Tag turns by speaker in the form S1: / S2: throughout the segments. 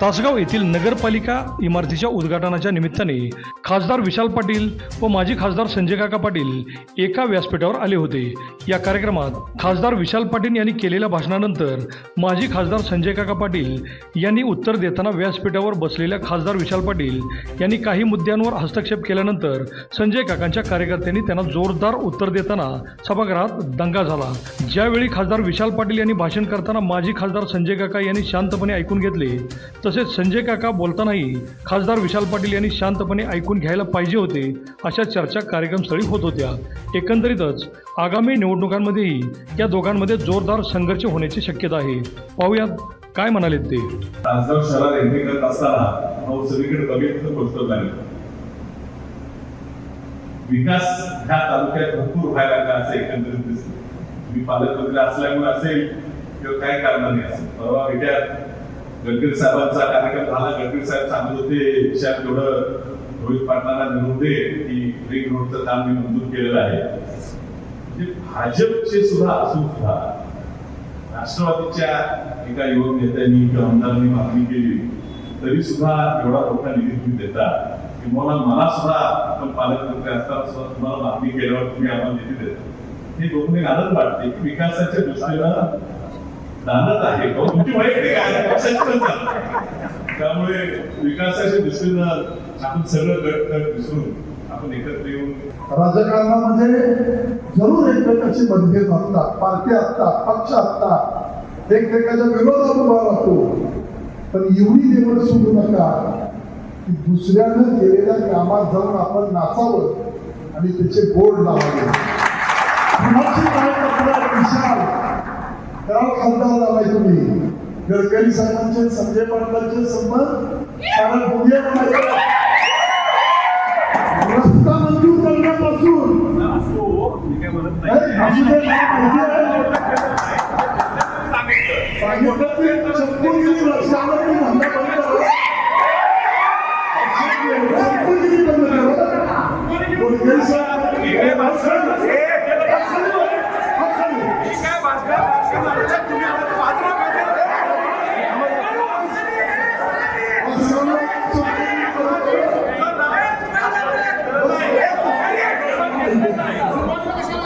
S1: तासगाव येथील नगरपालिका इमारतीच्या उद्घाटनाच्या निमित्ताने खासदार विशाल पाटील व माजी खासदार संजय काका पाटील एका व्यासपीठावर आले होते. या कार्यक्रमात खासदार विशाल पाटील यांनी केलेल्या भाषणानंतर माजी खासदार संजय काका पाटील यांनी उत्तर देताना व्यासपीठावर बसलेल्या खासदार विशाल पाटील यांनी काही मुद्द्यांवर हस्तक्षेप केल्यानंतर संजय काकांच्या कार्यकर्त्यांनी त्यांना जोरदार उत्तर देताना सभागृहात दंगा झाला. ज्यावेळी खासदार विशाल पाटील यांनी भाषण करताना माजी खासदार संजय काका यांनी शांतपणे ऐकून घेतले तसेच संजय काका बोलतानाही खासदार विशाल पाटील यांनी शांतपणे ऐकून घ्यायला पाहिजे होते अशा चर्चा कार्यक्रमस्थळी होत होत्या. एकंदरीतच आगामी निवडणुकांमध्येही या दोघांमध्ये जोरदार संघर्ष होण्याची शक्यता आहे. पाहूयात काय म्हणाले ते.
S2: खासदार शहरात एंट्री करत असताना सगळीकडे बघितलं पुस्तक लागलं विकास ह्या तालुक्यात भरपूर व्हायला लागला असं एकंदरीत दिसतं मी पालकमंत्री असल्यामुळे असेल किंवा काय कारणाने असेल. परवा विट्यात गडकरी साहेबांचा कार्यक्रम झाला. गडकरी साहेब सांगत होते विषयात तेवढं रोहित पाटलांना मिळवून दे की रिंग रोडचं काम मी मंजूर केलेलं आहे. म्हणजे भाजपचे सुद्धा असून सुद्धा राष्ट्रवादीच्या एका युवक नेत्यांनी किंवा आमदारांनी मागणी केली तरी सुद्धा एवढा मोठा निधी तुम्ही देता. किंवा मला सुद्धा आपण पालकमंत्री असताना सुद्धा तुम्हाला मागणी केल्यावर तुम्ही आम्हाला निधी देता. हे दोन्ही आनंद वाटते. की विकासाच्या दृष्टीनं दानत आहे. तुमची वैयक्तिक आहे? त्यामुळे विकासाच्या दृष्टीनं आपण सगळं गट विसरून आपण एकत्र येऊन
S3: राजकारणामध्ये जरूर एकमेकांची मतभेद असतात पार्टी असतात पक्ष असतात. एकमेकाच्या विरोधात उभा राहतो. पण एवढी निवड सोडू नका की दुसऱ्यानं केलेल्या कामात जाऊन आपण नाचावं आणि त्याचे बोर्ड लावावे कुणाची काय तक्रार विशाल त्याला खासदार लावाय तुम्ही गडकरी साहेबांचे संजय पाटलांचे संबंध. कारण पुणे रस्ता मंजूर करण्यापासून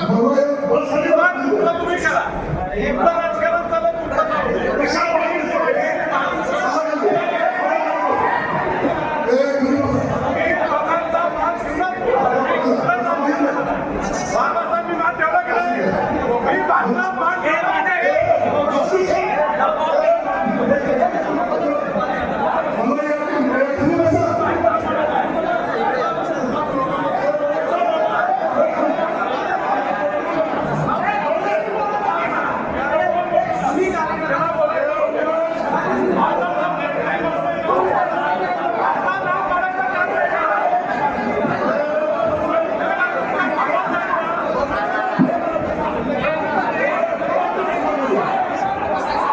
S3: बरोबर, बस झाली. ए, गुरु.
S4: मी